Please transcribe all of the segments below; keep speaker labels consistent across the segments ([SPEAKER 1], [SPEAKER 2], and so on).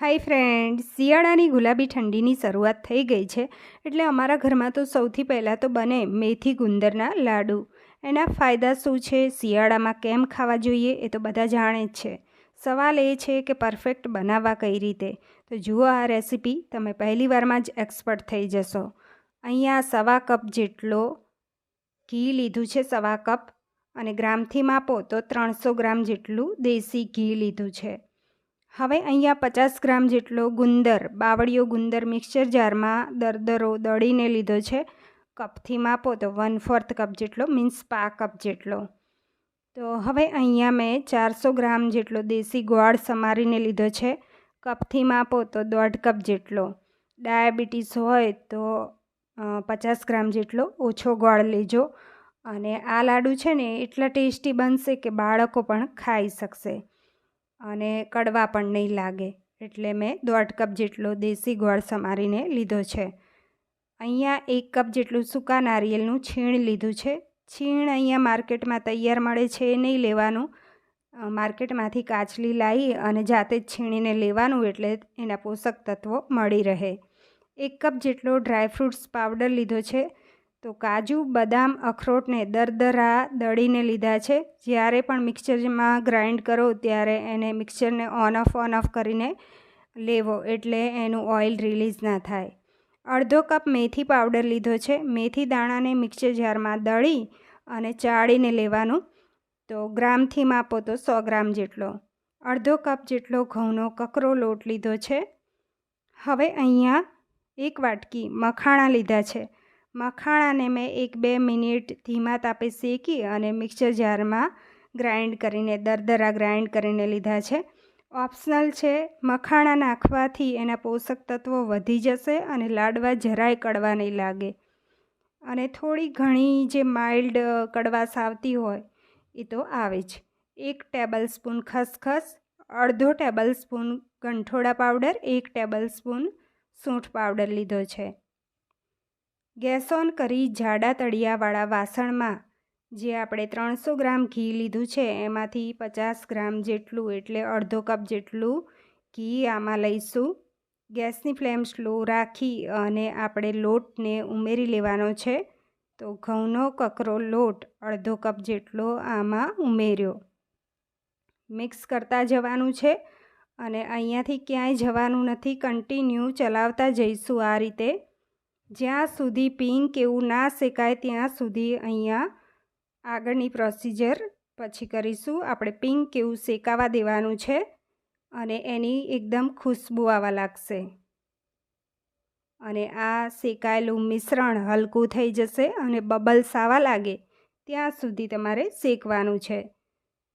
[SPEAKER 1] હાય friend શિયાળાની ગુલાબી ઠંડીની શરૂઆત થઈ ગઈ છે, એટલે અમારા ઘરમાં તો સૌથી પહેલાં તો બને મેથી ગુંદરના લાડુ. એના ફાયદા શું છે, શિયાળામાં કેમ ખાવા જોઈએ એ તો બધા જાણે જ છે. સવાલ એ છે કે પરફેક્ટ બનાવવા કઈ રીતે? તો જુઓ આ રેસીપી, તમે પહેલી વારમાં જ એક્સપર્ટ થઈ જશો. અહીંયા સવા કપ જેટલો ઘી લીધું છે, સવા કપ, અને ગ્રામથી માપો તો ત્રણસો ગ્રામ જેટલું દેશી ઘી લીધું છે. હવે અહીંયા પચાસ ગ્રામ જેટલો ગુંદર બાવળીઓ ગુંદર મિક્સચર જારમાં દરદરો દળીને લીધો છે. કપથી માપો તો વન ફોર્થ કપ જેટલો મીન્સ પા કપ જેટલો. તો હવે અહીંયા મેં ચારસો ગ્રામ જેટલો દેશી ગોળ સમારીને લીધો છે. કપથી માપો તો દોઢ કપ જેટલો. ડાયાબિટીસ હોય તો પચાસ ગ્રામ જેટલો ઓછો ગોળ લેજો. અને આ લાડુ છે ને એટલા ટેસ્ટી બનશે કે બાળકો પણ ખાઈ શકશે. અને કડવા પણ નહીં લાગે. એટલે મેં દોઢ કપ જેટલો દેશી ગોળ સમારીને લીધો છે. અહીંયા એક કપ જેટલું સૂકા નારિયેળનું છીણ લીધું છે. છીણ અહીંયા માર્કેટમાં તૈયાર મળે છે એ નહીં લેવાનું. માર્કેટમાંથી કાચલી લાવી અને જાતે જ છીણીને લેવાનું એટલે એના પોષક તત્વો મળી રહે. એક કપ જેટલો ડ્રાયફ્રૂટ્સ પાવડર લીધો છે. તો કાજુ, બદામ, અખરોટને દરદરા દળીને લીધા છે. જ્યારે પણ મિક્સરમાં ગ્રાઇન્ડ કરો ત્યારે એને મિક્સરને ઓન ઓફ ઓન ઓફ કરીને લેવો એટલે એનું ઓઇલ રિલીઝ ના થાય. અડધો કપ મેથી પાવડર લીધો છે. મેથી દાણાને મિક્સર જારમાં દળી અને ચાળીને લેવાનું. તો ગ્રામથી માપો તો સો ગ્રામ જેટલો. અડધો કપ જેટલો ઘઉંનો કકરો લોટ લીધો છે. હવે અહીંયા એક વાટકી મખાણા લીધા છે. મખાણાને મેં એક બે મિનિટ ધીમા તાપે શેકી અને મિક્સર જારમાં ગ્રાઇન્ડ કરીને દરદરા ગ્રાઇન્ડ કરીને લીધા છે. ઓપ્શનલ છે, મખાણા નાખવાથી એના પોષક તત્વો વધી જશે અને લાડવા જરાય કડવા નહીં લાગે. અને થોડી ઘણી જે માઇલ્ડ કડવાશ આવતી હોય એ તો આવે જ. એક ટેબલ સ્પૂન ખસખસ, અડધો ટેબલ સ્પૂન ગંઠોડા પાવડર, એક ટેબલ સ્પૂન સૂંઠ પાવડર લીધો છે. ગેસ ઓન કરી જાડા તળિયાવાળા વાસણમાં, જે આપણે ત્રણસો ગ્રામ ઘી લીધું છે, એમાંથી પચાસ ગ્રામ જેટલું, એટલે અડધો કપ જેટલું ઘી આમાં લઈશું. ગેસની ફ્લેમ સ્લો રાખી અને આપણે લોટને ઉમેરી લેવાનો છે. તો ઘઉંનો કકરો લોટ અડધો કપ જેટલો આમાં ઉમેર્યો. મિક્સ કરતા જવાનું છે અને અહીંયાથી ક્યાંય જવાનું નથી, કન્ટિન્યુ ચલાવતા જઈશું આ રીતે. જ્યાં સુધી પિંક એવું ના શેકાય ત્યાં સુધી અહીંયા આગળની પ્રોસિજર પછી કરીશું. આપણે પિંક એવું શેકાવા દેવાનું છે અને એની એકદમ ખુશ્બુ આવવા લાગશે. અને આ શેકાયેલું મિશ્રણ હલકું થઈ જશે અને બબલ્સ આવવા લાગે ત્યાં સુધી તમારે શેકવાનું છે.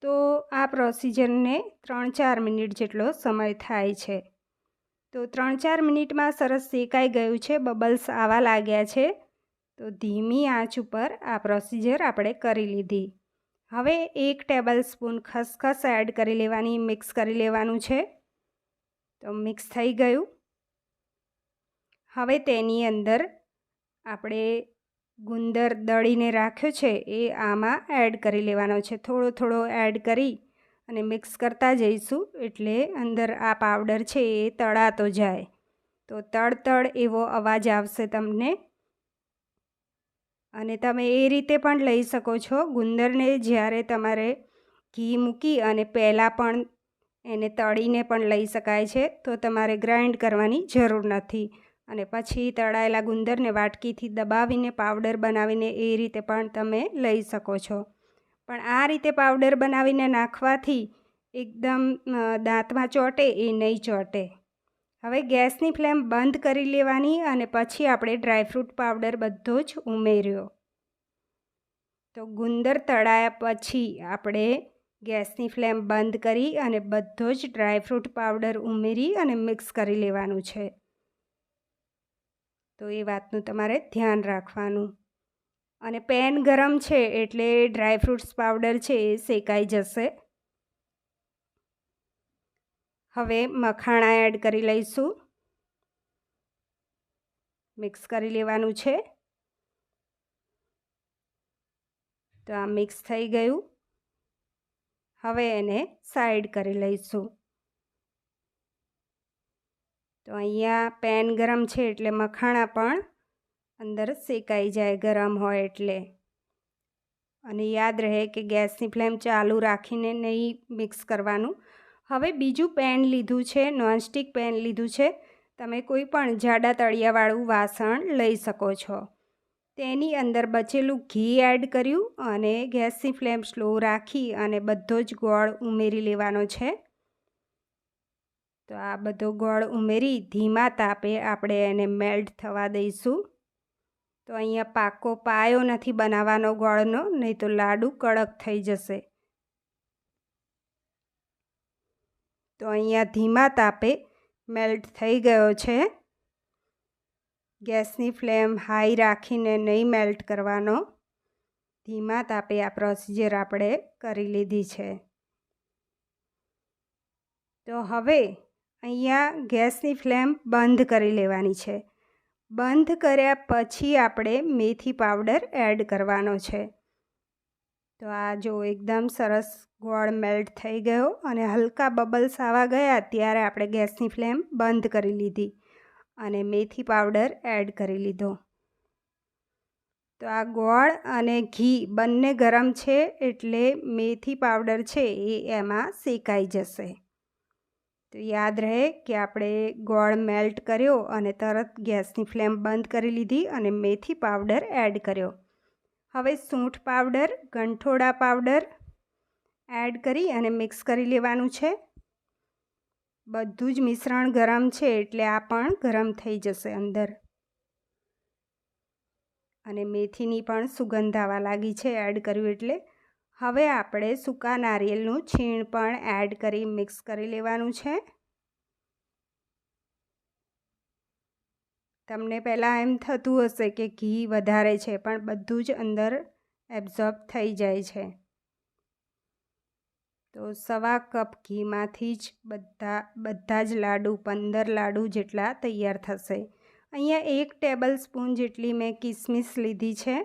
[SPEAKER 1] તો આ પ્રોસિજરને ત્રણ ચાર મિનિટ જેટલો સમય થાય છે. તો ત્રણ ચાર મિનિટમાં સરસ શેકાઈ ગયું છે, બબલ્સ આવા લાગ્યા છે. તો ધીમી આંચ ઉપર આ પ્રોસિજર આપણે કરી લીધી. હવે એક ટેબલ સ્પૂન ખસખસ એડ કરી લેવાની, મિક્સ કરી લેવાનું છે. તો મિક્સ થઈ ગયું. હવે તેની અંદર આપણે ગુંદર દળીને રાખ્યો છે, એ આમાં એડ કરી લેવાનો છે. થોડો થોડો એડ કરી અને મિક્સ કરતા જઈશું એટલે અંદર આ પાવડર છે એ તળાતો જાય. તો તળ તળ એવો અવાજ આવશે તમને. અને તમે એ રીતે પણ લઈ શકો છો. ગુંદરને જ્યારે તમારે ઘી મૂકી અને પહેલાં પણ એને તળીને પણ લઈ શકાય છે, તો તમારે ગ્રાઇન્ડ કરવાની જરૂર નથી. અને પછી તળાયેલા ગુંદરને વાટકીથી દબાવીને, પાવડર બનાવીને એ રીતે પણ તમે લઈ શકો છો. પણ આ રીતે પાવડર બનાવીને નાખવાથી એકદમ દાંતમાં ચોંટે, એ નહીં ચોંટે. હવે ગેસની ફ્લેમ બંધ કરી લેવાની અને પછી આપણે ડ્રાયફ્રૂટ પાવડર બધો જ ઉમેર્યો. તો ગુંદર તળાયા પછી આપણે ગેસની ફ્લેમ બંધ કરી અને બધો જ ડ્રાયફ્રૂટ પાવડર ઉમેરી અને મિક્સ કરી લેવાનું છે. તો એ વાતનું તમારે ધ્યાન રાખવાનું. અને પેન ગરમ છે એટલે ડ્રાયફ્રૂટ્સ પાવડર છે એ શેકાઈ જશે. હવે મખાણા એડ કરી લઈશું. મિક્સ કરી લેવાનું છે. તો આ મિક્સ થઈ ગયું. હવે એને સાઈડ કરી લઈશું. તો અહીંયા પેન ગરમ છે એટલે મખાણા પણ અંદર શેકાઈ જાય ગરમ હોય એટલે. અને યાદ રહે કે ગેસની ફ્લેમ ચાલુ રાખીને નહીં મિક્સ કરવાનું. હવે બીજું પેન લીધું છે, નોનસ્ટિક પેન લીધું છે. તમે કોઈ પણ જાડા તળિયાવાળું વાસણ લઈ શકો છો. તેની અંદર બચેલું ઘી એડ કર્યું અને ગેસની ફ્લેમ સ્લો રાખી અને બધો જ ગોળ ઉમેરી લેવાનો છે. તો આ બધો ગોળ ઉમેરી ધીમા તાપે આપણે એને મેલ્ટ થવા દઈશું. તો અહીંયા પાકો પાયો નથી બનાવવાનો ગોળનો, નહીં તો લાડુ કડક થઈ જશે. તો અહીંયા ધીમા તાપે મેલ્ટ થઈ ગયો છે. ગેસની ફ્લેમ હાઈ રાખીને નહીં મેલ્ટ કરવાનો. ધીમા તાપે આ પ્રોસિજર આપણે કરી લીધી છે. તો હવે અહીંયા ગેસની ફ્લેમ બંધ કરી લેવાની છે. બંધ કર્યા પછી આપણે મેથી પાવડર એડ કરવાનો છે. તો આ જો એકદમ સરસ ગોળ મેલ્ટ થઈ ગયો અને હલકા બબલ્સ આવવા ગયા ત્યારે આપણે ગેસની ફ્લેમ બંધ કરી લીધી અને મેથી પાવડર એડ કરી લીધો. તો આ ગોળ અને ઘી બંને ગરમ છે એટલે મેથી પાવડર છે એ એમાં શેકાઈ જશે. તો યાદ રહે કે આપણે ગોળ મેલ્ટ કર્યો અને તરત ગેસની ફ્લેમ બંધ કરી લીધી અને મેથી પાવડર એડ કર્યો. હવે સૂંઠ પાવડર, ગંઠોડા પાવડર એડ કરી અને મિક્સ કરી લેવાનું છે. બધું જ મિશ્રણ ગરમ છે એટલે આ પણ ગરમ થઈ જશે અંદર. અને મેથીની પણ સુગંધ આવવા લાગી છે એડ કર્યું એટલે. હવે આપણે સૂકા નારિયેળનું છીણ પણ એડ કરી મિક્સ કરી લેવાનું છે. તમને પહેલાં એમ થતું હશે કે ઘી વધારે છે, પણ બધું જ અંદર એબ્ઝોર્બ થઈ જાય છે. તો સવા કપ ઘીમાંથી જ બધા બધા જ લાડુ, પંદર લાડુ જેટલા તૈયાર થશે. અહીંયા એક ટેબલ સ્પૂન જેટલી મેં કિસમિસ લીધી છે.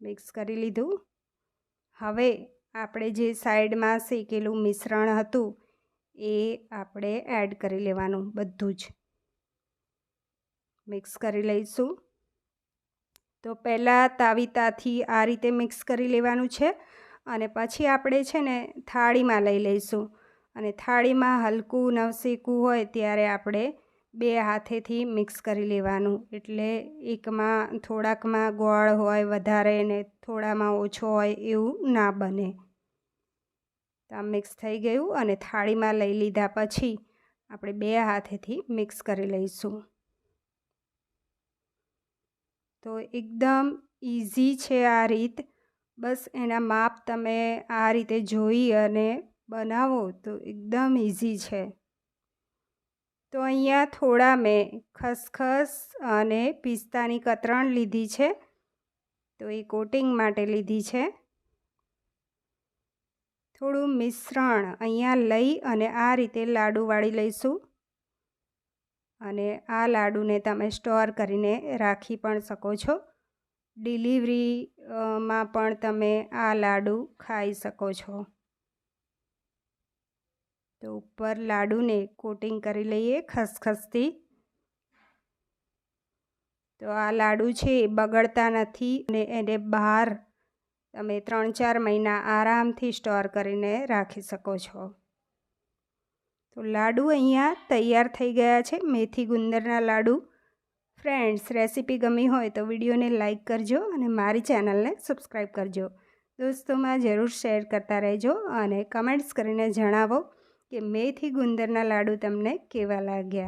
[SPEAKER 1] મિક્સ કરી લીધું. હવે આપણે જે સાઈડમાં શેકેલું મિશ્રણ હતું, એ આપણે એડ કરી લેવાનું બધું જ. મિક્સ કરી લઈશું. તો પહેલાં તાવીતાથી આ રીતે મિક્સ કરી લેવાનું છે અને પછી આપણે છે ને થાળીમાં લઈ લઈશું. અને થાળીમાં હલકું નવશેકું હોય ત્યારે આપણે બે હાથેથી મિક્સ કરી લેવાનું. એટલે એકમાં થોડાકમાં ગોળ હોય વધારે ને થોડામાં ઓછો હોય એવું ના બને. તો આ મિક્સ થઈ ગયું અને થાળીમાં લઈ લીધા પછી આપણે બે હાથેથી મિક્સ કરી લઈશું. તો એકદમ ઇઝી છે આ રીત. બસ એના માપ તમે આ રીતે જોઈ અને બનાવો તો એકદમ ઇઝી છે. તો અહીંયા થોડા મેં ખસખસ અને પિસ્તાની કતરણ લીધી છે. તો એ કોટિંગ માટે લીધી છે. થોડું મિશ્રણ અહીંયા લઈ અને આ રીતે લાડુ વાળી લઈશું. અને આ લાડુને તમે સ્ટોર કરીને રાખી પણ શકો છો. ડિલિવરીમાં પણ તમે આ લાડુ ખાઈ શકો છો. તો ઉપર લાડુને કોટિંગ કરી લઈએ ખસખસથી. તો આ લાડુ છે એ બગડતા નથી અને એને બહાર તમે ત્રણ ચાર મહિના આરામથી સ્ટોર કરીને રાખી શકો છો. તો લાડુ અહીંયા તૈયાર થઈ ગયા છે. મેથી ગુંદરના લાડુ. ફ્રેન્ડ્સ, રેસીપી ગમી હોય તો વિડીયોને લાઇક કરજો અને મારી ચેનલને સબસ્ક્રાઈબ કરજો. દોસ્તોમાં જરૂર શેર કરતા રહેજો અને કમેન્ટ્સ કરીને જણાવો. કે મેથી ગુંદરના લાડુ તમને કેવા લાગ્યા?